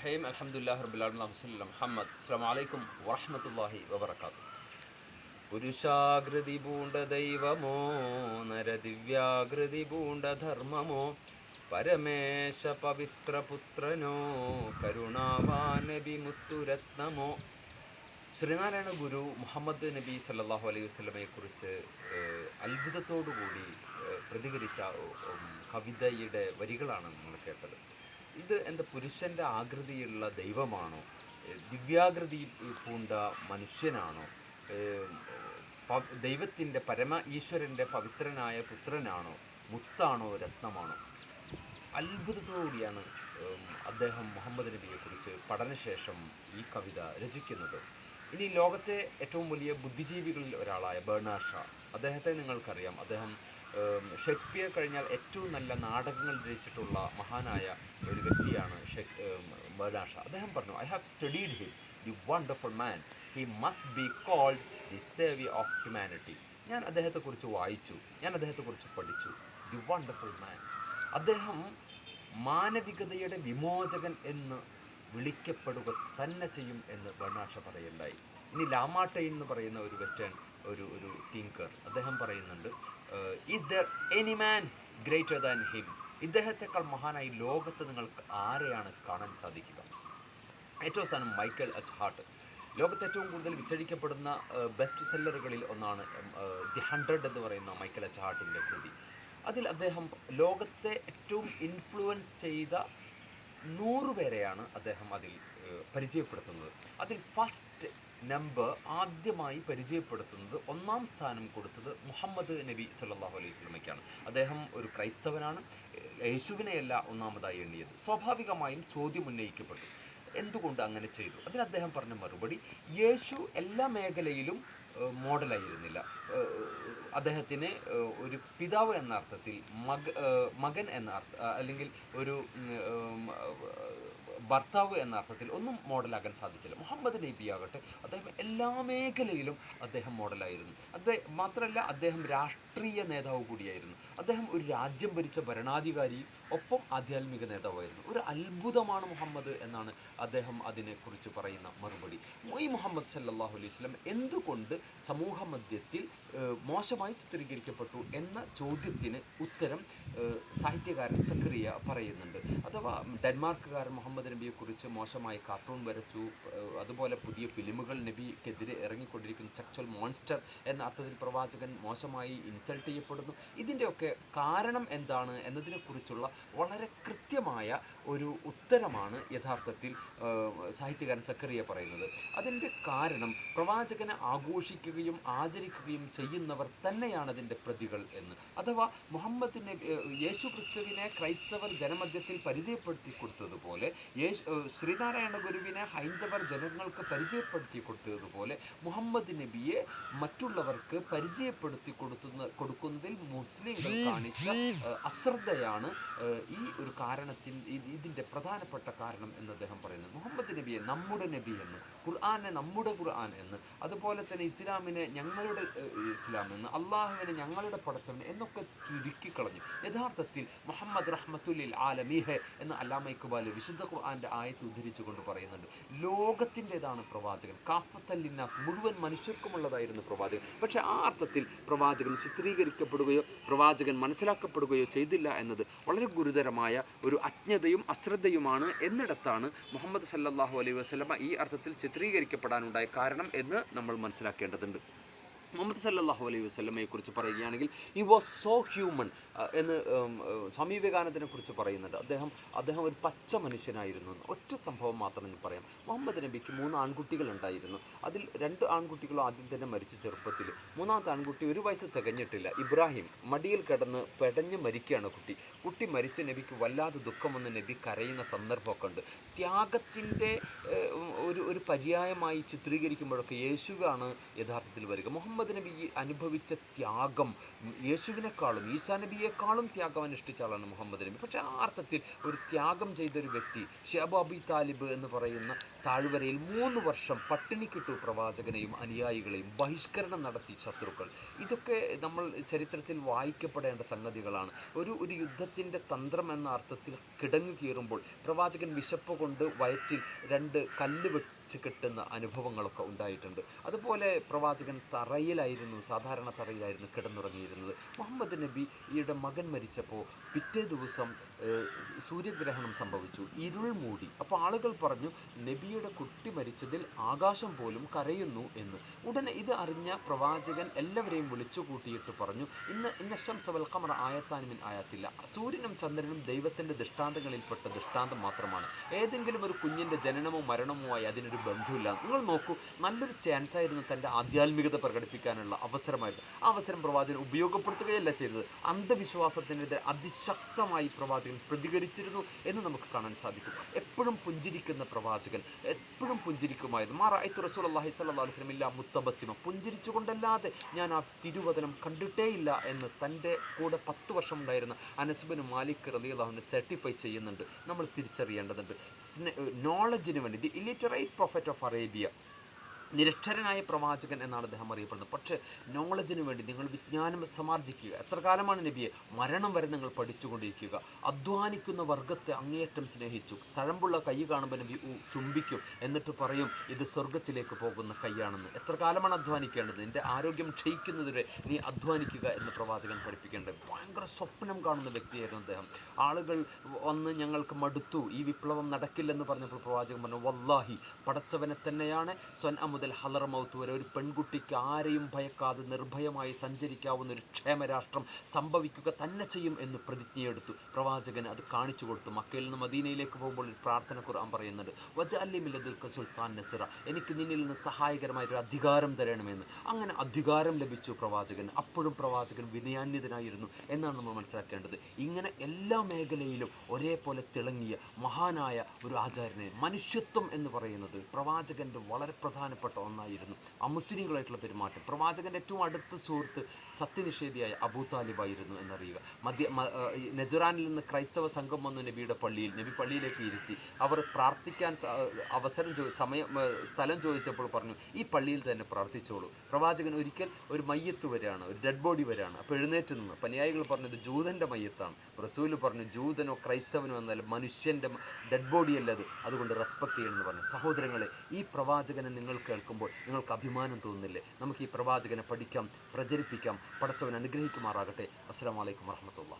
റഹീം റബ്ബിൽ ആലമീൻ അബ്ദുല്ല മുഹമ്മദ്. അസ്സലാമു അലൈക്കും വറഹ്മത്തുള്ളാഹി വബറകാതുഹു. പുരുഷാകൃതി പൂണ്ട ദൈവമോ നരദിവ്യാകൃതി പൂണ്ട ധർമ്മമോ പരമേശ പവിത്രപുത്രനോ കരുണാവാനബി മുത്തുരത്നമോ. ശ്രീനാരായണ ഗുരു മുഹമ്മദ് നബി സല്ലാഹു അലൈഹി വസ്ലമയെക്കുറിച്ച് അത്ഭുതത്തോടുകൂടി അത്ഭുതത്തോടു കൂടി പ്രതികരിച്ച കവിതയുടെ വരികളാണ് നമ്മൾ കേട്ടത്. ഇത് എന്താ പുരുഷന്റെ ആകൃതിയുള്ള ദൈവമാണോ? ദിവ്യാകൃതി പൂണ്ട മനുഷ്യനാണോ? ദൈവത്തിന്റെ പരമ ഈശ്വരന്റെ പവിത്രനായ പുത്രനാണോ? മുത്താണോ? രത്നമാണോ? അത്ഭുതത്തോടുകൂടിയാണ് അദ്ദേഹം മുഹമ്മദ് നബിയെക്കുറിച്ച് പഠനശേഷം ഈ കവിത രചിക്കുന്നത്. ഇനി ലോകത്തെ ഏറ്റവും വലിയ ബുദ്ധിജീവികളിൽ ഒരാളായ ബേണാഷ ഷാ. അദ്ദേഹത്തെ നിങ്ങൾക്കറിയാം. അദ്ദേഹം ഷേക്സ്പിയർ കഴിഞ്ഞാൽ ഏറ്റവും നല്ല നാടകങ്ങൾ രചിച്ചിട്ടുള്ള മഹാനായ ഒരു വ്യക്തിയാണ് ഷേക് അദ്ദേഹം പറഞ്ഞു I have studied him the wonderful man he must be called the saviour of humanity ഞാൻ അദ്ദേഹത്തെക്കുറിച്ച് വായിച്ചു ഞാൻ അദ്ദേഹത്തെക്കുറിച്ച് പഠിച്ചു ദി വണ്ടർഫുൾ മാൻ അദ്ദേഹം മാനവികതയുടെ വിമോചകൻ എന്ന് വിളിക്കപ്പെടുക തന്നെ ചെയ്യും എന്ന് ബർണാഷ പറയുണ്ടായി ഇനി ലാമാട്ടെ എന്ന് പറയുന്ന ഒരു വെസ്റ്റേൺ ഒരു ഒരു തിങ്കർ അദ്ദേഹം പറയുന്നുണ്ട് is there any man greater than him ഇദ്ദേഹത്തെക്കാൾ മഹാനായി ലോകത്ത് നിങ്ങൾക്ക് ആരെയാണ് കാണാൻ സാധിക്കുക? ഏറ്റവും അവസാനം മൈക്കൽ അച്ച് ഹാർട്ട്. ലോകത്ത് ഏറ്റവും കൂടുതൽ വിറ്റഴിക്കപ്പെടുന്ന ബെസ്റ്റ് സെല്ലറുകളിൽ ഒന്നാണ് ദി ഹൺഡ്രഡ് എന്ന് പറയുന്ന മൈക്കൽ അച്ച് ഹാർട്ടിന്റെ കൃതി. അതിൽ അദ്ദേഹം ലോകത്തെ ഏറ്റവും ഇൻഫ്ലുവൻസ് ചെയ്ത നൂറ് പേരെയാണ് അദ്ദേഹം അതിൽ പരിചയപ്പെടുത്തുന്നത്. അതിൽ ഫസ്റ്റ് നമ്പർ ആദ്യമായി പരിചയപ്പെടുത്തുന്നത് ഒന്നാം സ്ഥാനം കൊടുത്തത് മുഹമ്മദ് നബി സല്ലാഹു അലൈഹി സ്വലമയ്ക്കാണ് അദ്ദേഹം ഒരു ക്രൈസ്തവനാണ്. യേശുവിനെയല്ല ഒന്നാമതായി എണ്ണിയത്. സ്വാഭാവികമായും ചോദ്യം ഉന്നയിക്കപ്പെട്ടു. എന്തുകൊണ്ട് അങ്ങനെ ചെയ്തു? അതിന് അദ്ദേഹം പറഞ്ഞ മറുപടി യേശു എല്ലാ മേഖലയിലും മോഡലായിരുന്നില്ല. അദ്ദേഹത്തിന് ഒരു പിതാവ് എന്ന അർത്ഥത്തിൽ മക മകൻ എന്ന അർത്ഥ അല്ലെങ്കിൽ ഒരു ഭർത്താവ് എന്ന അർത്ഥത്തിൽ ഒന്നും മോഡലാകാൻ സാധിച്ചില്ല. മുഹമ്മദ് നബി ആകട്ടെ അദ്ദേഹം എല്ലാ മേഖലയിലും അദ്ദേഹം മോഡലായിരുന്നു. അദ്ദേഹം മാത്രമല്ല അദ്ദേഹം രാഷ്ട്രീയ നേതാവ് കൂടിയായിരുന്നു. അദ്ദേഹം ഒരു രാജ്യം ഭരിച്ച ഭരണാധികാരിയും ഒപ്പം ആധ്യാത്മിക നേതാവായിരുന്നു. ഒരു അത്ഭുതമാണ് മുഹമ്മദ് എന്നാണ് അദ്ദേഹം അതിനെക്കുറിച്ച് പറയുന്ന മറുപടി. മൊയ് മുഹമ്മദ് സല്ലാഹു അലൈഹി വസല്ലം എന്തുകൊണ്ട് സമൂഹ മധ്യത്തിൽ മോശമായി ചിത്രീകരിക്കപ്പെട്ടു എന്ന ചോദ്യത്തിന് ഉത്തരം സാഹിത്യകാരൻ സക്രിയ പറയുന്നുണ്ട്. അഥവാ ഡെൻമാർക്കുകാരൻ മുഹമ്മദ് നബിയെക്കുറിച്ച് മോശമായി കാർട്ടൂൺ വരച്ചു അതുപോലെ പുതിയ ഫിലിമുകൾ നബിക്കെതിരെ ഇറങ്ങിക്കൊണ്ടിരിക്കുന്നു. സെക്ച്വൽ മോൺസ്റ്റർ എന്ന അർത്ഥത്തിൽ പ്രവാചകൻ മോശമായി ഇൻസൾട്ട് ചെയ്യപ്പെടുന്നു. ഇതിന്റെയൊക്കെ കാരണം എന്താണ് എന്നതിനെക്കുറിച്ചുള്ള വളരെ കൃത്യമായ ഒരു ഉത്തരമാണ് യഥാർത്ഥത്തിൽ സാഹിത്യകാരൻ സക്കറിയ പറയുന്നത്. അതിന്റെ കാരണം പ്രവാചകനെ ആഘോഷിക്കുകയും ആചരിക്കുകയും ചെയ്യുന്നവർ തന്നെയാണ് അതിന്റെ പ്രതികൾ എന്ന്. അഥവാ മുഹമ്മദ് നബി ഏഹ്, യേശു ക്രിസ്തുവിനെ ക്രൈസ്തവർ ജനമധ്യത്തിൽ പരിചയപ്പെടുത്തി കൊടുത്തതുപോലെ ശ്രീനാരായണ ഗുരുവിനെ ഹൈന്ദവർ ജനങ്ങൾക്ക് പരിചയപ്പെടുത്തി കൊടുത്തതുപോലെ മുഹമ്മദ് നബിയെ മറ്റുള്ളവർക്ക് പരിചയപ്പെടുത്തി കൊടുത്തുന്ന കൊടുക്കുന്നതിൽ മുസ്ലിങ്ങൾ കാണിച്ച അശ്രദ്ധയാണ് ഈ ഒരു കാരണത്തിൽ ഇത് ഇതിന്റെ പ്രധാനപ്പെട്ട കാരണം എന്ന് അദ്ദേഹം പറയുന്നത് മുഹമ്മദ് നബിയെ നമ്മുടെ നബി എന്ന് ഖുർആാനെ നമ്മുടെ ഖുർആൻ എന്ന് അതുപോലെ തന്നെ ഇസ്ലാമിനെ ഞങ്ങളുടെ ഇസ്ലാം എന്ന് അള്ളാഹുവിനെ ഞങ്ങളുടെ പടച്ചവൻ എന്നൊക്കെ ചുരുക്കിക്കളഞ്ഞു യഥാർത്ഥത്തിൽ മുഹമ്മദ് റഹ്മത്തുല്ലിൽ ആലമീഹെ എന്ന് അല്ലാമ ഇക്ബാൽ വിശുദ്ധ ഖുർആന്റെ ആയത്ത് ഉദ്ധരിച്ചുകൊണ്ട് പറയുന്നുണ്ട്. ലോകത്തിന്റെതാണ് പ്രവാചകൻ. കാഫത്തല്ലിന്നാസ് മുഴുവൻ മനുഷ്യർക്കുമുള്ളതായിരുന്നു പ്രവാചകൻ. പക്ഷേ ആ അർത്ഥത്തിൽ പ്രവാചകൻ ചിത്രീകരിക്കപ്പെടുകയോ പ്രവാചകൻ മനസ്സിലാക്കപ്പെടുകയോ ചെയ്തില്ല എന്നത് വളരെ ഗുരുതരമായ ഒരു അജ്ഞതയും അശ്രദ്ധയുമാണ് എന്നിടത്താണ് മുഹമ്മദ് സല്ലാഹു അലൈഹി വസല്ലമ ഈ അർത്ഥത്തിൽ ചിത്രീകരിക്കപ്പെടാനുണ്ടായ കാരണം എന്ന് നമ്മൾ മനസ്സിലാക്കേണ്ടതുണ്ട്. മുഹമ്മദ് സല്ലാഹു അലൈഹി വസല്ലമയെ കുറിച്ച് പറയുകയാണെങ്കിൽ ഈ വാസ് സോ ഹ്യൂമൺ എന്ന് സ്വാമി കുറിച്ച് പറയുന്നുണ്ട്. അദ്ദേഹം അദ്ദേഹം ഒരു പച്ച മനുഷ്യനായിരുന്നു. ഒറ്റ സംഭവം മാത്രം എന്ന് പറയാം. മുഹമ്മദ് നബിക്ക് മൂന്ന് ആൺകുട്ടികൾ ഉണ്ടായിരുന്നു. അതിൽ രണ്ട് ആൺകുട്ടികളും ആദ്യം തന്നെ മരിച്ചു ചെറുപ്പത്തിൽ. മൂന്നാമത്തെ ആൺകുട്ടി ഒരു വയസ്സ് തികഞ്ഞിട്ടില്ല. ഇബ്രാഹിം മടിയിൽ കിടന്ന് പെടഞ്ഞ് മരിക്കുകയാണ് കുട്ടി. കുട്ടി മരിച്ച നബിക്ക് വല്ലാതെ ദുഃഖം വന്ന് നബി കരയുന്ന സന്ദർഭമൊക്കെ ഉണ്ട്. ത്യാഗത്തിന്റെ ഒരു ഒരു പര്യായമായി ചിത്രീകരിക്കുമ്പോഴൊക്കെ യേശുവാണ് യഥാർത്ഥത്തിൽ വരിക. മുഹമ്മദ് മുഹമ്മദ് നബി അനുഭവിച്ച ത്യാഗം യേശുവിനെക്കാളും ഈസാ നബിയെക്കാളും ത്യാഗം അനുഷ്ഠിച്ച ആളാണ് മുഹമ്മദ് നബി. പക്ഷേ ആ അർത്ഥത്തിൽ ഒരു ത്യാഗം ചെയ്ത ഒരു വ്യക്തി ഷെബ് അബി താലിബ് എന്ന് പറയുന്ന താഴ്വരയിൽ മൂന്ന് വർഷം പട്ടിണിക്കിട്ടു പ്രവാചകനെയും അനുയായികളെയും ബഹിഷ്കരണം നടത്തി ശത്രുക്കൾ. ഇതൊക്കെ നമ്മൾ ചരിത്രത്തിൽ വായിക്കപ്പെടേണ്ട സംഗതികളാണ്. ഒരു ഒരു യുദ്ധത്തിന്റെ തന്ത്രം എന്ന അർത്ഥത്തിൽ കിടങ്ങു കീറുമ്പോൾ പ്രവാചകൻ വിശപ്പ് കൊണ്ട് വയറ്റിൽ രണ്ട് കല്ല് വെച്ച് കെട്ടുന്ന അനുഭവങ്ങളൊക്കെ ഉണ്ടായിട്ടുണ്ട്. അതുപോലെ പ്രവാചകൻ തറയിലായിരുന്നു സാധാരണ തറയിലായിരുന്നു കിടന്നുറങ്ങിയിരുന്നത്. മുഹമ്മദ് നബി നബിയുടെ മകൻ മരിച്ചപ്പോൾ പിറ്റേ ദിവസം സൂര്യഗ്രഹണം സംഭവിച്ചു. ഇരുൾ മൂടി. അപ്പോൾ ആളുകൾ പറഞ്ഞു നബിയുടെ കുട്ടി മരിച്ചതിൽ ആകാശം പോലും കരയുന്നു എന്ന്. ഉടനെ ഇത് അറിഞ്ഞ പ്രവാചകൻ എല്ലാവരെയും വിളിച്ചു കൂട്ടിയിട്ട് പറഞ്ഞു ഇന്ന് ഇന്ന ശംസവൽ ഖമറ ആയത്താനുമിൻ ആയത്തില്ല. സൂര്യനും ചന്ദ്രനും ദൈവത്തിന്റെ ദൃഷ്ടാന്തങ്ങളിൽപ്പെട്ട ദൃഷ്ടാന്തം മാത്രമാണ്. ഏതെങ്കിലും ഒരു കുഞ്ഞിന്റെ ജനനമോ മരണമോ ആയി അതിനൊരു ബന്ധമില്ല. നിങ്ങൾ നോക്കൂ നല്ലൊരു ചാൻസ് ആയിരുന്നു തന്റെ ആധ്യാത്മികത പ്രകടിപ്പിക്കാനുള്ള അവസരമായിരുന്നു. ആ അവസരം പ്രവാചകൻ ഉപയോഗപ്പെടുത്തുകയല്ല ചെയ്തത്. അന്ധവിശ്വാസത്തിനെതിരെ അതിശക്തമായി പ്രവാചകൻ പ്രതികരിച്ചിരുന്നു എന്ന് നമുക്ക് കാണാൻ സാധിക്കും. എപ്പോഴും പുഞ്ചിരിക്കുന്ന പ്രവാചകൻ എപ്പോഴും പുഞ്ചിരിക്കുമായിരുന്നു. മാറായത്ത് റസൂൽ അള്ളാഹി സല്ലാ വസ്ലം ഇല്ല മുത്തബസിമ പുഞ്ചിരിച്ചുകൊണ്ടല്ലാതെ ഞാൻ ആ തിരുവചനം കണ്ടിട്ടേയില്ല എന്ന് തന്റെ കൂടെ പത്ത് വർഷം ഉണ്ടായിരുന്ന അനസുബിന് മാലിക് റലി അള്ളാഹുവിനെ സർട്ടിഫൈ ചെയ്യുന്നുണ്ട്. നമ്മൾ തിരിച്ചറിയേണ്ടതുണ്ട്. നോളജിന് വേണ്ടി the illiterate Prophet of Arabia. നിരക്ഷരനായ പ്രവാചകൻ എന്നാണ് അദ്ദേഹം അറിയപ്പെടുന്നത്. പക്ഷേ നോളജിന് വേണ്ടി നിങ്ങൾ വിജ്ഞാനം സമാർജിക്കുക. എത്ര കാലമാണ് നബിയെ? മരണം വരെ നിങ്ങൾ പഠിച്ചുകൊണ്ടിരിക്കുക. അധ്വാനിക്കുന്ന വർഗത്തെ അങ്ങേയറ്റം സ്നേഹിച്ചു. തഴമ്പുള്ള കൈ കാണുമ്പോൾ നബി ചുംബിക്കും. എന്നിട്ട് പറയും ഇത് സ്വർഗത്തിലേക്ക് പോകുന്ന കൈയാണെന്ന്. എത്ര കാലമാണ് അധ്വാനിക്കേണ്ടത്? നിന്റെ ആരോഗ്യം ക്ഷയിക്കുന്നതുവരെ നീ അധ്വാനിക്കുക എന്ന് പ്രവാചകൻ പഠിപ്പിക്കേണ്ടത്. ഭയങ്കര സ്വപ്നം കാണുന്ന വ്യക്തിയായിരുന്നു അദ്ദേഹം. ആളുകൾ വന്ന് ഞങ്ങൾക്ക് മടുത്തു. ഈ വിപ്ലവം നടക്കില്ലെന്ന് പറഞ്ഞപ്പോൾ പ്രവാചകൻ പറഞ്ഞു വല്ലാഹി പടച്ചവനെ തന്നെയാണ് സ്വൻ മുതൽ ഹലർമൗത്ത് വരെ ഒരു പെൺകുട്ടിക്ക് ആരെയും ഭയക്കാതെ നിർഭയമായി സഞ്ചരിക്കാവുന്ന ഒരു ക്ഷേമരാഷ്ട്രം സംഭവിക്കുക തന്നെ ചെയ്യും എന്ന് പ്രതിജ്ഞയെടുത്തു. പ്രവാചകൻ അത് കാണിച്ചു കൊടുത്തു. മക്കയിൽ നിന്ന് മദീനയിലേക്ക് പോകുമ്പോൾ ഒരു പ്രാർത്ഥന ഖുർആൻ പറയുന്നുണ്ട് വജാലിമില്ലദുൽക്ക സുൽത്താൻ നസിറ. എനിക്ക് നിന്നിൽ നിന്ന് സഹായകരമായ ഒരു അധികാരം തരണമെന്ന്. അങ്ങനെ അധികാരം ലഭിച്ചു പ്രവാചകൻ. അപ്പോഴും പ്രവാചകൻ വിനയാന്യതനായിരുന്നു എന്നാണ് നമ്മൾ മനസ്സിലാക്കേണ്ടത്. ഇങ്ങനെ എല്ലാ മേഖലയിലും ഒരേപോലെ തിളങ്ങിയ മഹാനായ ഒരു ആചാര്യനെ മനുഷ്യത്വം എന്ന് പറയുന്നത് പ്രവാചകന്റെ വളരെ പ്രധാനപ്പെട്ട ഒന്നായിരുന്നു. അമുസ്ലിങ്ങളായിട്ടുള്ള പെരുമാറ്റം. പ്രവാചകന്റെ ഏറ്റവും അടുത്ത സുഹൃത്ത് സത്യനിഷേധിയായ അബൂ താലിബായിരുന്നു എന്നറിയുക. മധ്യ നെജറാനിൽ നിന്ന് ക്രൈസ്തവ സംഘം വന്നു നബിയുടെ പള്ളിയിൽ. നബി പള്ളിയിലേക്ക് ഇരുത്തി. അവർ പ്രാർത്ഥിക്കാൻ അവസരം സമയം സ്ഥലം ചോദിച്ചപ്പോൾ പറഞ്ഞു ഈ പള്ളിയിൽ തന്നെ പ്രാർത്ഥിച്ചോളൂ. പ്രവാചകൻ ഒരിക്കൽ ഒരു മയ്യത്ത് വരെയാണ് ഒരു ഡെഡ് ബോഡി വരെയാണ് അപ്പോൾ എഴുന്നേറ്റ് നിന്ന് പനിയായികൾ പറഞ്ഞത് ജൂതന്റെ മയ്യത്താണ്. റസൂൽ പറഞ്ഞു ജൂതനോ ക്രൈസ്തവനോ എന്നല്ല മനുഷ്യന്റെ ഡെഡ് ബോഡിയല്ലത് അതുകൊണ്ട് റെസ്പെക്ട് ചെയ്യണമെന്ന് പറഞ്ഞു. സഹോദരങ്ങളെ ഈ പ്രവാചകനെ നിങ്ങൾ കേൾക്കുമ്പോൾ നിങ്ങൾക്ക് അഭിമാനം തോന്നുന്നില്ലേ? നമുക്ക് ഈ പ്രവാചകനെ പഠിക്കാം പ്രചരിപ്പിക്കാം പഠിച്ചവൻ അനുഗ്രഹിക്കുമാറാകട്ടെ. അസ്സാം വലൈക്കും വർഹമത്തുള്ള